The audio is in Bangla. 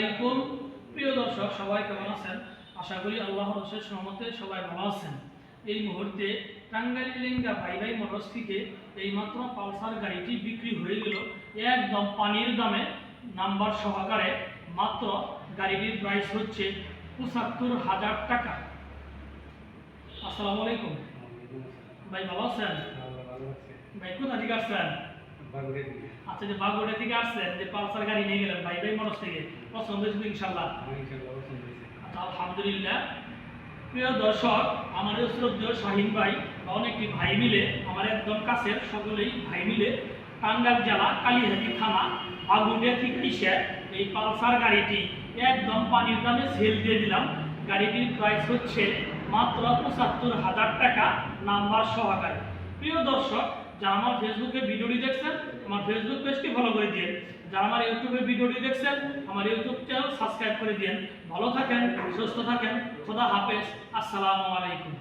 আলাইকুম। প্রিয় দর্শক সবাই কেমন আছেন? আশা করি আল্লাহর রসের সহমতে সবাই ভালো আছেন। এই মুহূর্তে টাঙ্গাইল লিঙ্গা ভাই ভাই মোটরস থেকে এইমাত্র পালসার গাড়িটি বিক্রি হয়ে গেল। একদম পানির দামে নাম্বার সহকারে মাত্র গাড়িটির প্রাইস হচ্ছে পঁচাত্তর হাজার টাকা। আসসালামু আলাইকুম। ভাই ভালো আছেন? ভাই কোথা থেকে আসছেন? আচ্ছা যে বাগুড়া থেকে আসছেন যে পালসার গাড়ি নিয়ে গেলেন ভাই ভাই মোটরস থেকে পছন্দ হয়েছিল ইনশাল্লাহ আচ্ছা, আলহামদুলিল্লাহ। প্রিয় দর্শক আমাদের শ্রদ্ধেয় শাহিন ভাই বা অনেকটি ভাই মিলে আমার একদম কাছের সকলেই ভাই মিলে টাঙ্গাইল জেলা কালীহাটি থানা বাগুড়িয়া থেকে এসে এই পালসার গাড়িটি একদম পানির দামে সেল দিয়ে দিলাম। গাড়িটির প্রাইস হচ্ছে মাত্র পঁচাত্তর হাজার টাকা নাম্বার সহকারে। প্রিয় দর্শক যারা আমার ফেসবুকে ভিডিওটি দেখছেন, আমার ফেসবুক পেজটি ফলো করে দিন যারা আমার ইউটিউবে ভিডিওটি দেখছেন, আমার ইউটিউব চ্যানেল সাবস্ক্রাইব করে দিন ভালো থাকেন, সুস্থ থাকেন, খোদা হাফেজ, আসসালামু আলাইকুম।